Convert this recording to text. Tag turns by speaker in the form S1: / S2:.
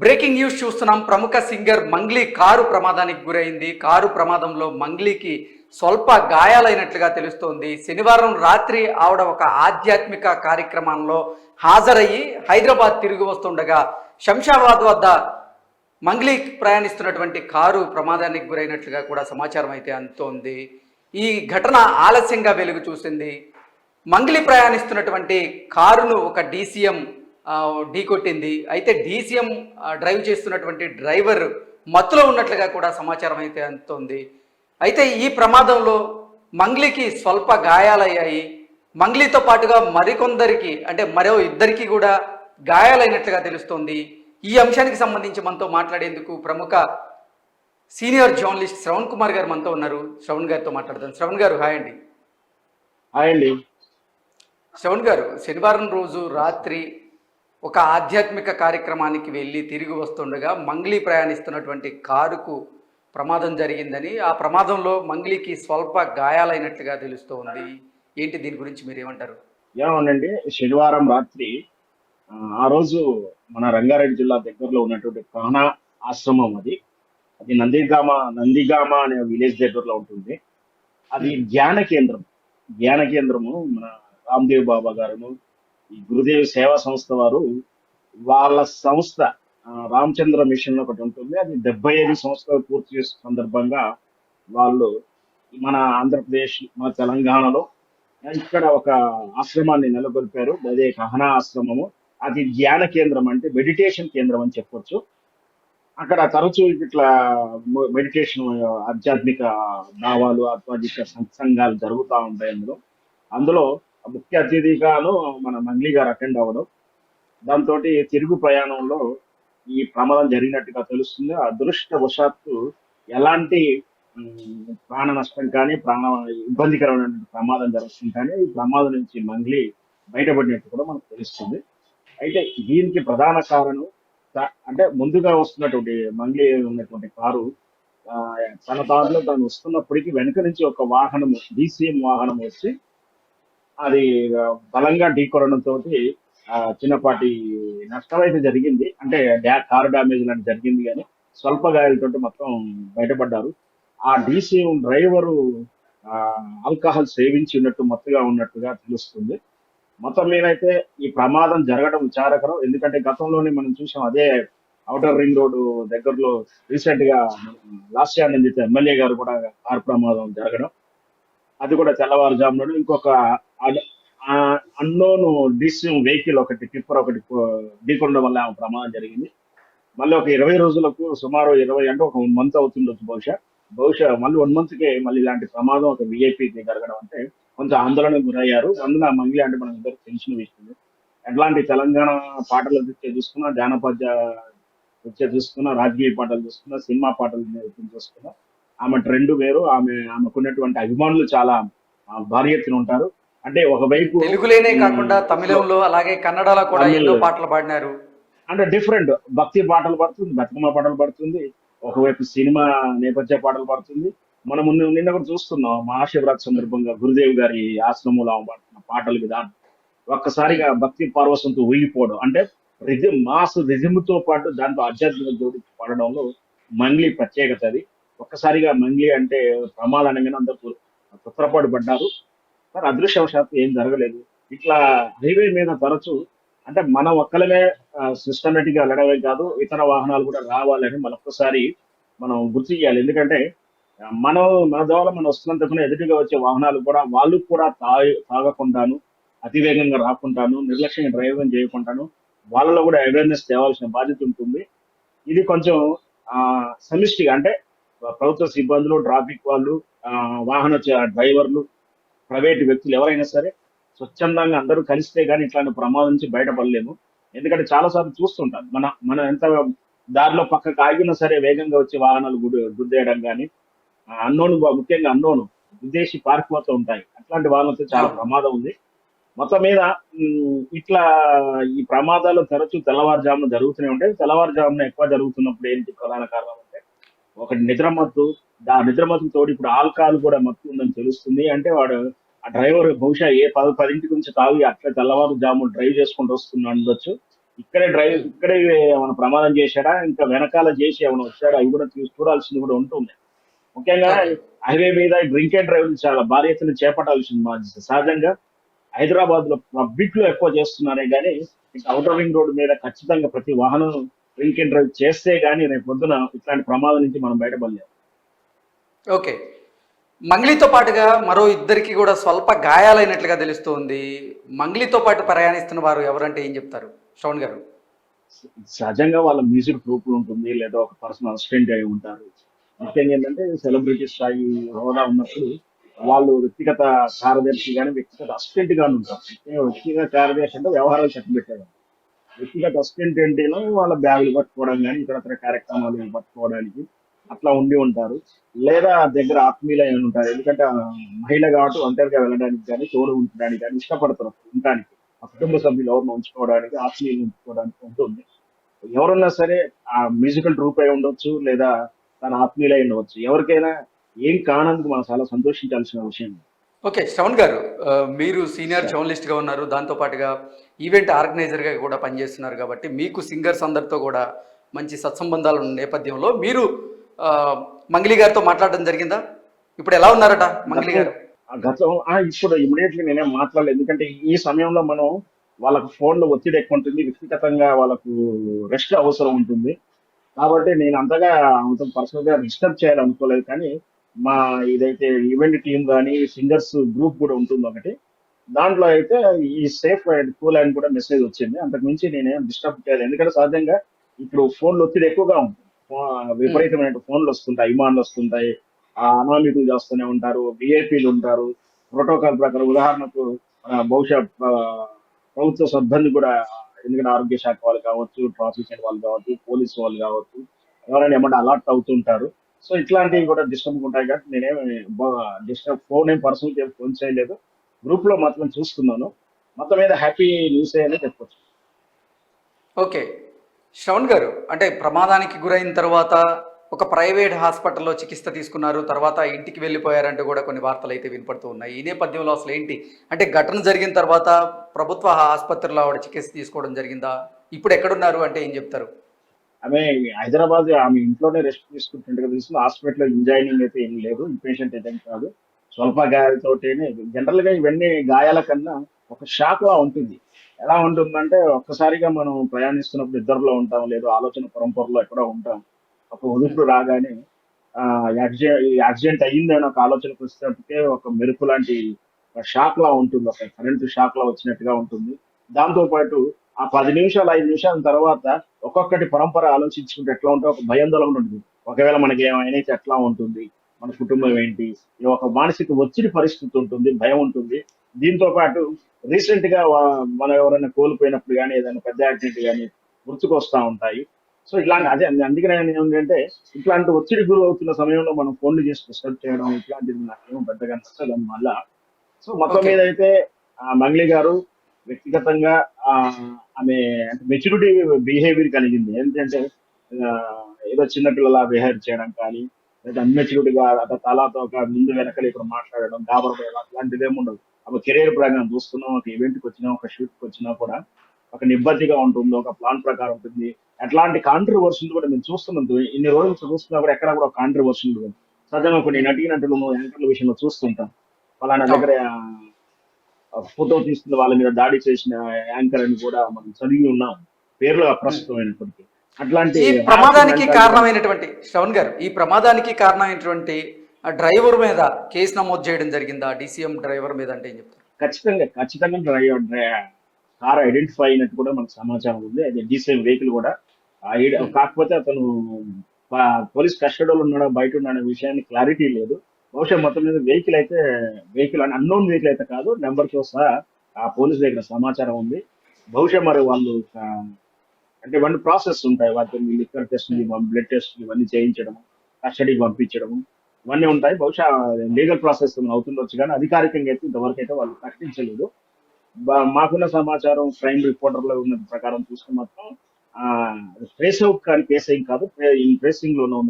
S1: Breaking news చూస్తున్నాం. ప్రముఖ singer Mangli car ప్రమాదానికి గురైంది. కారు ప్రమాదంలో మంగ్లీకి స్వల్ప గాయాలైనట్లుగా తెలుస్తోంది. శనివారం రాత్రి ఆవిడ ఒక ఆధ్యాత్మిక కార్యక్రమంలో హాజరయ్యి హైదరాబాద్ తిరిగి వస్తుండగా శంషాబాద్ వద్ద మంగ్లీ ప్రయాణిస్తున్నటువంటి కారు ప్రమాదానికి గురైనట్లుగా కూడా సమాచారం అయితే అందుతోంది. ఈ ఘటన ఆలస్యంగా వెలుగు చూసింది. మంగ్లీ ప్రయాణిస్తున్నటువంటి కారును ఒక డీసీఎం ఢీకొట్టింది అయితే డీసీఎం డ్రైవ్ చేస్తున్నటువంటి డ్రైవర్ మత్తులో ఉన్నట్లుగా కూడా సమాచారం అయితే అందుతోంది. అయితే ఈ ప్రమాదంలో మంగ్లీకి స్వల్ప గాయాలయ్యాయి. మంగ్లీతో పాటుగా మరికొందరికి అంటే మరో ఇద్దరికి కూడా గాయాలైనట్లుగా తెలుస్తోంది. ఈ అంశానికి సంబంధించి మనతో మాట్లాడేందుకు ప్రముఖ సీనియర్ జర్నలిస్ట్ శ్రవణ్ కుమార్ గారు మనతో ఉన్నారు. శ్రవణ్ గారితో మాట్లాడదాం. శ్రవణ్ గారు హాయ్ అండి.
S2: హాయ్ అండి.
S1: శ్రవణ్ గారు శనివారం రోజు రాత్రి ఒక ఆధ్యాత్మిక కార్యక్రమానికి వెళ్ళి తిరిగి వస్తుండగా మంగ్లీ ప్రయాణిస్తున్నటువంటి కారుకు ప్రమాదం జరిగిందని ఆ ప్రమాదంలో మంగ్లీకి స్వల్ప గాయాలైనట్లుగా తెలుస్తూ ఉంది ఏంటి దీని గురించి మీరు ఏమంటారు
S2: ఏమోనండి శనివారం రాత్రి ఆ, రోజు మన రంగారెడ్డి జిల్లా దగ్గరలో ఉన్నటువంటి కానా ఆశ్రమం అది. అది నందిగామ నందిగామ అనే విలేజ్ దగ్గరలో ఉంటుంది. అది ధ్యాన కేంద్రం. ధ్యాన కేంద్రము మన రామ్దేవ్ బాబా గారును గురుదేవ్ సేవా సంస్థ వారు వాళ్ళ సంస్థ రామచంద్ర మిషన్ ఒకటి ఉంటుంది. అది డెబ్బై ఐదు సంవత్సరాలు పూర్తి చేసిన సందర్భంగా వాళ్ళు మన ఆంధ్రప్రదేశ్ మన తెలంగాణలో ఇక్కడ ఒక ఆశ్రమాన్ని నెలకొల్పారు. అదే కహనా ఆశ్రమము. అది ధ్యాన కేంద్రం అంటే మెడిటేషన్ కేంద్రం అని చెప్పొచ్చు. అక్కడ తరచూ ఇట్లా మెడిటేషన్ ఆధ్యాత్మిక భావాలు ఆధ్యాత్మిక సత్సంగాలు జరుగుతూ ఉంటాయి అందులో. అందులో ముఖ్య అతిథిగాను మన మంగ్లీ గారు అటెండ్ అవ్వడం. దాంతో తిరుగు ప్రయాణంలో ఈ ప్రమాదం జరిగినట్టుగా తెలుస్తుంది. అదృష్టవశాత్తు ఎలాంటి ప్రాణ నష్టం కానీ ప్రాణ ఇబ్బందికరమైన ప్రమాదం జరుగుతుంది కానీ ఈ ప్రమాదం నుంచి మంగ్లీ బయటపడినట్టు కూడా మనకు తెలుస్తుంది. అయితే దీనికి ప్రధాన కారణం అంటే ముందుగా వస్తున్నటువంటి మంగ్లీ ఉన్నటువంటి కారు తన దారిలో తను వస్తున్నప్పటికీ వెనుక నుంచి ఒక వాహనం డీసీఎం వాహనం వచ్చి అది బలంగా ఢీకొనడంతో చిన్నపాటి నష్టం అయితే జరిగింది. అంటే డ్యా- కారు డ్యామేజ్ లాంటి జరిగింది కానీ స్వల్ప గాయాలతో మొత్తం బయటపడ్డారు. ఆ డీసీ డ్రైవరు ఆల్కహాల్ సేవించి ఉన్నట్టు మత్తుగా ఉన్నట్టుగా తెలుస్తుంది. మొత్తం మీదైతే ఈ ప్రమాదం జరగడం విచారకరం. ఎందుకంటే గతంలోనే మనం చూసాం అదే అవుటర్ రింగ్ రోడ్ దగ్గరలో రీసెంట్గా లాస్ట్ ఇయర్ నుంచి ఎమ్మెల్యే గారు కూడా కారు ప్రమాదం జరగడం. అది కూడా తెల్లవారుజామున ఇంకొక అన్నోన్ డిసిఎం వెహికల్ ఒకటి టిప్పర్ ఒకటి ఢీకొనడం వల్ల ఆమె ప్రమాదం జరిగింది. మళ్ళీ ఒక ఇరవై రోజులకు సుమారు ఇరవై అంటే ఒక వన్ మంత్ అవుతుండొచ్చు బహుశా. బహుశా మళ్ళీ వన్ మంత్కే మళ్ళీ ఇలాంటి ప్రమాదం ఒక విఐపీకి జరగడం అంటే కొంచెం ఆందోళనకు గురయ్యారు. అందులో ఆ మంగ్లీ అంటే మనం ఇద్దరు తెలిసిన విషయం ఎట్లాంటి తెలంగాణ పాటలు చూసుకున్నా జానపద చూసుకున్నా రాజకీయ పాటలు చూసుకున్నా సినిమా పాటలు చూసుకున్నా ఆమె ట్రెండ్ వేరు ఆమె ఆమెకున్నటువంటి అభిమానులు చాలా ఆ, భారీ ఎత్తున ఉంటారు. అంటే ఒకవైపు
S1: తెలుగులోనే కాకుండా తమిళంలో అలాగే కన్నడలో కూడా. ఎన్నో పాటలు పాడినారు.
S2: అంటే డిఫరెంట్. భక్తి పాటలు పడుతుంది బతుకమ్మ పాటలు పడుతుంది ఒకవైపు సినిమా నేపథ్య పాటలు పడుతుంది. మనం ముందు నిన్న కూడా చూస్తున్నాం మహాశివరాత్రి సందర్భంగా గురుదేవ్ గారి ఆశ్రమంలో పాడుతున్న పాటలు విధానం. ఒక్కసారిగా భక్తి పార్వసంతో ఊగిపోవడం. అంటే రిజిమ్ మాస్ రిజిమ్తో పాటు దాంట్లో ఆధ్యాత్మిక జోడి పాడడంలో మంగ్లీ ప్రత్యేకత అది. ఒక్కసారిగా మంగ్లీ అంటే ప్రమాదాన్ని అందరూ తొత్తరపాటు పడ్డారు. మరి అదృశ్యవశాత్తు ఏం జరగలేదు. ఇట్లా హైవే మీద తరచు అంటే మనం ఒక్కలమే సిస్టమేటిక్గా వెళ్ళడమే కాదు ఇతర వాహనాలు కూడా రావాలని మరొకసారి మనం గుర్తు చేయాలి. ఎందుకంటే మనం మన ద్వారా మనం వస్తున్నంతకునే ఎదుటిగా వచ్చే వాహనాలు కూడా వాళ్ళు కూడా తాగి తాగకుండాను అతివేగంగా రాకుండాను నిర్లక్ష్యంగా డ్రైవింగ్ చేయకుండాను వాళ్ళలో కూడా అవేర్నెస్ తేవాల్సిన బాధ్యత ఉంటుంది. ఇది కొంచెం సమిష్టిగా అంటే ప్రభుత్వ సిబ్బందులు ట్రాఫిక్ వాళ్ళు వాహన డ్రైవర్లు ప్రైవేట్ వ్యక్తులు ఎవరైనా సరే స్వచ్ఛందంగా అందరూ కలిస్తే కానీ ఇట్లాంటి ప్రమాదం నుంచి బయటపడలేము. ఎందుకంటే చాలా సార్లు చూస్తుంటాం. మన మనం ఎంత దారిలో పక్కకు ఆగినా సరే వేగంగా వచ్చే వాహనాలు గుడ్ గుద్దేయడం కానీ అన్నోన్ ముఖ్యంగా అన్నోను పార్క్ వద్ద ఉంటాయి. అట్లాంటి వాహనాలతో చాలా ప్రమాదం ఉంది. మొత్తం మీద ఇట్లా ఈ ప్రమాదాలు తరచూ తెల్లవారుజామున జరుగుతూనే ఉంటాయి. తెల్లవారుజామున ఎక్కువ జరుగుతున్నప్పుడు ఏంటి ప్రధాన కారణం? ఒకటి నిద్రమత్తు ఆ నిద్రమత్తుకు తోడు ఇప్పుడు ఆల్కహాల్ కూడా మత్తు ఉందని తెలుస్తుంది. అంటే వాడు ఆ డ్రైవర్ బహుశా ఏ పది పదింటి నుంచి తాగి అట్లా తెల్లవారు జాము డ్రైవ్ చేసుకుంటూ వస్తున్నా ఉండొచ్చు ఇక్కడే డ్రైవ్ ఇక్కడే ఏమైనా ప్రమాదం చేశాడా? ఇంకా వెనకాల చేసి ఏమైనా వచ్చాడా? అవి కూడా చూడాల్సింది కూడా ఉంటుంది. ముఖ్యంగా హైవే మీద డ్రింక్ అండ్ డ్రైవ్ చాలా భారీ ఎత్తున చేపట్టాల్సింది మా సహజంగా హైదరాబాద్లో పబ్లిక్లో ఎక్కువ చేస్తున్నారే కానీ అవుటర్ రింగ్ రోడ్ మీద ఖచ్చితంగా ప్రతి వాహనం డ్రింక్ అండ్ డ్రైవ్ చేస్తే గానీ రేపు పొద్దున ఇట్లాంటి ప్రమాదం నుంచి మనం బయటపడలేము.
S1: ఓకే. మంగ్లీతో పాటుగా మరో ఇద్దరికి కూడా స్వల్ప గాయాలైనట్లుగా తెలుస్తోంది. మంగ్లీతో పాటు ప్రయాణిస్తున్న వారు ఎవరంటే ఏం చెప్తారు? శ్రవణ్ గారు.
S2: సహజంగా వాళ్ళ మ్యూజిక్ గ్రూప్ ఉంటుంది లేదా ఒక పర్సనల్ అసిస్టెంట్ అయి ఉంటారు. ముఖ్యంగా ఏంటంటే సెలబ్రిటీ స్థాయి హోదా ఉన్నప్పుడు వాళ్ళు వ్యక్తిగత కార్యదర్శి కానీ వ్యక్తిగత అసిస్టెంట్ గాని ఉంటారు. వ్యక్తిగత కార్యదర్శి అంటే వ్యవహారాలు చక్క పెట్టారు ఎక్కువగా అసిస్టెంట్ ఏంటంటేనో వాళ్ళ బ్యాగులు పట్టుకోవడం కానీ ఇతరత్ర కార్యక్రమాలు పట్టుకోవడానికి అట్లా ఉండి ఉంటారు. లేదా దగ్గర ఆత్మీయులు అయిన ఉంటారు. ఎందుకంటే మహిళ కాబట్టి ఒంటరిగా వెళ్ళడానికి కానీ తోడు ఉండడానికి కానీ ఇష్టపడతారు ఉండడానికి. ఆ కుటుంబ సభ్యులు ఎవరిని ఉంచుకోవడానికి ఆత్మీయులు ఉంచుకోవడానికి ఉంటుంది ఎవరన్నా సరే ఆ మ్యూజికల్ ట్రూప్ అయి ఉండొచ్చు లేదా తన ఆత్మీయులై ఉండవచ్చు ఎవరికైనా ఏం కానందుకు మనం చాలా సంతోషించాల్సిన విషయం.
S1: ఓకే శ్రవణ్ గారు మీరు సీనియర్ జర్నలిస్ట్గా ఉన్నారు దాంతో పాటుగా ఈవెంట్ ఆర్గనైజర్గా కూడా పనిచేస్తున్నారు కాబట్టి మీకు సింగర్స్ అందరితో కూడా మంచి సత్సంబంధాలు ఉన్న నేపథ్యంలో మీరు మంగ్లీ గారితో మాట్లాడడం జరిగిందా? ఇప్పుడు ఎలా ఉన్నారట మంగ్లీ గారు?
S2: గతం ఇప్పుడు ఇమీడియట్లీ నేనేం మాట్లాడలేదు ఎందుకంటే ఈ సమయంలో మనం వాళ్ళకు ఫోన్లో ఒత్తిడి ఎక్కువ ఉంటుంది వ్యక్తిగతంగా వాళ్ళకు రెస్ట్ అవసరం ఉంటుంది. కాబట్టి నేను అంతగా ఆమెతో పర్సనల్గా డిస్టర్బ్ చేయాలనుకోలేదు. కానీ మా ఇదైతే ఈవెంట్ టీం కానీ సింగర్స్ గ్రూప్ కూడా ఉంటుంది ఒకటి. దాంట్లో అయితే ఈ సేఫ్ అండ్ కూల్ అని కూడా మెసేజ్ వచ్చింది. అంతకు మించి నేనేం డిస్టర్బ్ చేయలేదు. ఎందుకంటే సహజంగా ఇప్పుడు ఫోన్లు ఒత్తిడి ఎక్కువగా ఉంటుంది. విపరీతమైన ఫోన్లు వస్తుంటాయి ఇమాన్లు వస్తుంటాయి. ఆ అనామికులు చేస్తూనే ఉంటారు విఐపీలు ఉంటారు. ప్రోటోకాల్ ప్రకారం ఉదాహరణకు బహుశా ప్రభుత్వ సిబ్బంది కూడా ఎందుకంటే ఆరోగ్య శాఖ వాళ్ళు కావచ్చు ట్రాన్స్మిషన్ వాళ్ళు కావచ్చు పోలీసు వాళ్ళు కావచ్చు ఎవరైనా ఏమన్నా అలర్ట్ అవుతుంటారు. సో ఇట్లాంటివి కూడా డిస్టర్బ్ ఉంటాయి కాబట్టి నేనేమి డిస్టర్బ్ ఫోన్ ఏం పర్సనల్ ఏం ఫోన్ చేయలేదు. గ్రూప్లో మాత్రం చూస్తున్నాను మొత్తం మీద హ్యాపీ న్యూస్ అని చెప్పొచ్చు.
S1: ఓకే. శ్రవణ్ గారు అంటే ప్రమాదానికి గురైన తర్వాత ఒక ప్రైవేట్ హాస్పిటల్లో చికిత్స తీసుకున్నారు తర్వాత ఇంటికి వెళ్ళిపోయారంటూ కూడా కొన్ని వార్తలు అయితే వినపడుతూ ఉన్నాయి. ఈ నేపథ్యంలో అసలు ఏంటి? అంటే ఘటన జరిగిన తర్వాత ప్రభుత్వ ఆసుపత్రిలో ఆవిడ చికిత్స తీసుకోవడం జరిగిందా? ఇప్పుడు ఎక్కడున్నారు అంటే ఏం చెప్తారు?
S2: ఆమె హైదరాబాద్ ఆమె ఇంట్లోనే రెస్ట్ తీసుకుంటుండగా తెలిసింది. హాస్పిటల్లో ఇంజాయినింగ్ అయితే ఏం లేదు. ఇన్పేషెంట్ అయితే కాదు. స్వల్ప గాయాలతోటేనే జనరల్గా ఇవన్నీ గాయాల కన్నా ఒక షాక్ లా ఉంటుంది. ఎలా ఉంటుందంటే ఒక్కసారిగా మనం ప్రయాణిస్తున్నప్పుడు ఇద్దరులో ఉంటాం లేదు ఆలోచన పరంపరలో ఎక్కడో ఉంటాం. ఒక ఉదుపుడు రాగానే ఆ యాక్సిడెంట్ యాక్సిడెంట్ అయ్యిందని ఒక ఆలోచనకు వచ్చేటప్పటికే ఒక మెరుపు లాంటి షాక్ లా ఉంటుంది. ఒక కరెంట్ షాక్ లా వచ్చినట్టుగా ఉంటుంది. దాంతో పాటు ఆ పది నిమిషాలు ఐదు నిమిషాల తర్వాత ఒక్కొక్కటి పరంపర ఆలోచించుకుంటే ఎట్లా ఉంటే ఒక భయాందోళన ఉంటుంది. ఒకవేళ మనకి ఏమైనా ఎట్లా ఉంటుంది? మన కుటుంబం ఏంటి? ఒక మానసిక ఒత్తిడి పరిస్థితి ఉంటుంది భయం ఉంటుంది. దీంతో పాటు రీసెంట్గా మనం ఎవరైనా కోల్పోయినప్పుడు కానీ ఏదైనా పెద్ద యాక్సిడెంట్ కానీ గుర్తుకొస్తా ఉంటాయి. సో ఇట్లాంటి అదే అందుకనే ఏంటంటే ఇట్లాంటి ఒత్తిడి గురి అవుతున్న సమయంలో మనం ఫోన్లు చేసి డిస్టర్బ్ చేయడం ఇట్లాంటిది నాకేమో పెద్దగా నచ్చదు వల్ల. సో మొత్తం. మీద అయితే ఆ, మంగ్లీ గారు వ్యక్తిగతంగా ఆ, ఆమె మెచ్యూరిటీ బిహేవియర్ కలిగింది. ఏంటంటే ఏదో చిన్నపిల్లలా బిహేవ్ చేయడం కానీ లేదా అన్మెచ్యూరిటీ గా అట్లా తలాతో ఒక ముందు వెనకలు ఇక్కడ మాట్లాడడం గాబరపడడం అట్లాంటిది ఏమి ఉండదు. ఒక కెరీర్ ప్రకారం చూస్తున్నాం ఒక ఈవెంట్కి వచ్చినా ఒక షూట్కి వచ్చినా కూడా ఒక నిబద్ధతిగా ఉంటుంది ఒక ప్లాన్ ప్రకారం ఉంటుంది. అట్లాంటి కాంట్రవర్సీలు కూడా మేము చూస్తున్నాం. ఇన్ని రోజులు చూస్తున్నా కూడా ఎక్కడ కూడా కాంట్రవర్సీలు లేదు సహజంగా కొన్ని నటీనటులు యాంకర్ల విషయంలో చూస్తుంటాం. వాళ్ళ దగ్గర ఫోటో తీసుకున్న వాళ్ళ మీద దాడి చేసిన యాంకర్ అని కూడా మనం చదివి ఉన్నాం. పేర్లు అప్రస్తుతమైనప్పటికీ అట్లాంటి
S1: ఈ ప్రమాదానికి కారణమైనటువంటి శ్రవణ్ గారు ఈ ప్రమాదానికి కారణమైనటువంటి ఆ డ్రైవర్ మీద కేసు నమోదు చేయడం జరిగిందా? డీసీఎం డ్రైవర్ మీద అంటే ఏం చెప్తారు?
S2: ఖచ్చితంగా ఖచ్చితంగా డ్రైవర్ కార్ ఐడెంటిఫై అయినట్టు కూడా మనకు సమాచారం ఉంది. అది డీసీఎం వెహికల్ కూడా కాకపోతే అతను పోలీస్ కస్టడీలో ఉన్నాడో బయట ఉన్నాడో విషయాన్ని క్లారిటీ లేదు. బహుశా మొత్తం మీద వెహికల్ అయితే వెహికల్ అని అన్నోన్ వెహికల్ అయితే కాదు నెంబర్తో సహా ఆ పోలీస్ దగ్గర సమాచారం ఉంది. బహుశా మరి వాళ్ళు అంటే ఇవన్నీ ప్రాసెస్ ఉంటాయి. వాటిని లిక్కర్ టెస్ట్ బ్లడ్ టెస్ట్ ఇవన్నీ చేయించడం కస్టడీకి పంపించడం ఇవన్నీ ఉంటాయి. బహుశా లీగల్ ప్రాసెస్ అవుతుండొచ్చు కానీ అధికారికంగా అయితే ఇంతవరకు అయితే వాళ్ళు ప్రకటించలేదు. మాకున్న సమాచారం క్రైమ్ రిపోర్టర్లో ఉన్న ప్రకారం చూస్తే మాత్రం ట్రేస్ అవుట్ కానీ కేసు ఏం కాదు. ట్రేసింగ్లోనే ఉంది.